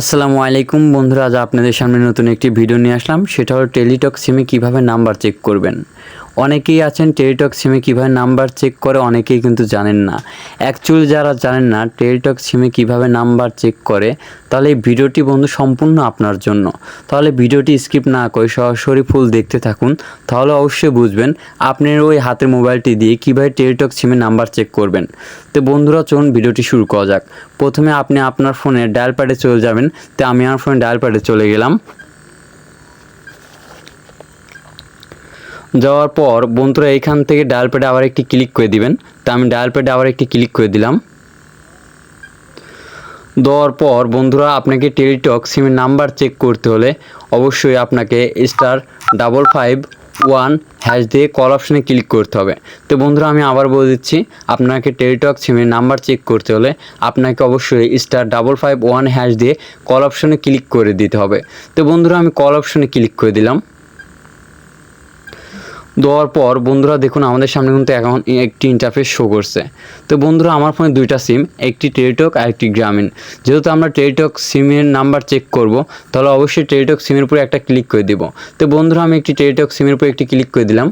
আসসালামু আলাইকুম বন্ধুরা, আজ আপনাদের সামনে নতুন একটি ভিডিও নিয়ে আসলাম। সেটা হলো টেলিটক সিমে কীভাবে নাম্বার চেক করবেন। অনেকেই আছেন টেলিটক সিমে কীভাবে নাম্বার চেক করে, অনেকেই কিন্তু জানেন না। অ্যাকচুয়ালি যারা জানেন না টেলিটক সিমে কীভাবে নাম্বার চেক করে, তাহলে এই ভিডিওটি বন্ধু সম্পূর্ণ আপনার জন্য। তাহলে ভিডিওটি স্কিপ না করে সরাসরি ফুল দেখতে থাকুন, তাহলে অবশ্যই বুঝবেন আপনার ওই হাতের মোবাইলটি দিয়ে কীভাবে টেলিটক সিমে নাম্বার চেক করবেন। তো বন্ধুরা, চলুন ভিডিওটি শুরু করা যাক। প্রথমে আপনি আপনার ফোনে ডায়াল প্যাডে চলে যাবেন, তো আমি আমার ফোনে ডায়াল প্যাডে চলে গেলাম। যাওয়ার পর বন্ধুরা এইখান থেকে ডায়াল প্যাডে আবার একটি ক্লিক করে দিবেন। তা আমি ডায়াল প্যাডে আবার একটি ক্লিক করে দিলাম। দেওয়ার পর বন্ধুরা আপনাকে টেলিটক সিমের নাম্বার চেক করতে হলে অবশ্যই আপনাকে star double five one hash দিয়ে কল অপশানে ক্লিক করতে হবে। তো বন্ধুরা আমি আবার বলে দিচ্ছি, আপনাকে টেলিটক সিমের নাম্বার চেক করতে হলে আপনাকে অবশ্যই star double five one hash দিয়ে কল অপশানে ক্লিক করে দিতে হবে। তো বন্ধুরা আমি কল অপশানে ক্লিক করে দিলাম। দেওয়ার পর বন্ধুরা দেখুন আমাদের সামনে কিন্তু এখন একটি ইন্টারফেস শো করছে। তো বন্ধুরা আমার ফোনে দুইটা সিম একটি টেলিটক আর একটি গ্রামীণ যেহেতু আমরা টেলিটক সিমের নাম্বার চেক করব, তাহলে অবশ্যই টেলিটক সিমের উপরে একটা ক্লিক করে দিব। তো বন্ধুরা আমি একটি টেলিটক সিমের উপরে একটি ক্লিক করে দিলাম।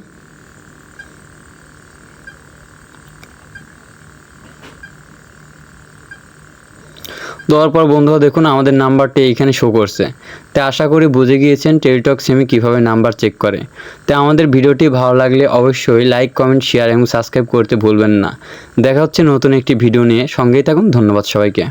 দেওয়ার পর বন্ধুরা দেখুন আমাদের নাম্বারটি এইখানে শো করছে। তো আশা করি বুঝে গিয়েছেন টেলিটক সেমি কীভাবে নাম্বার চেক করে। তো আমাদের ভিডিওটি ভালো লাগলে অবশ্যই লাইক কমেন্ট শেয়ার এবং সাবস্ক্রাইব করতে ভুলবেন না। দেখা হচ্ছে নতুন একটি ভিডিও নিয়ে। সঙ্গেই থাকুন, ধন্যবাদ সবাইকে।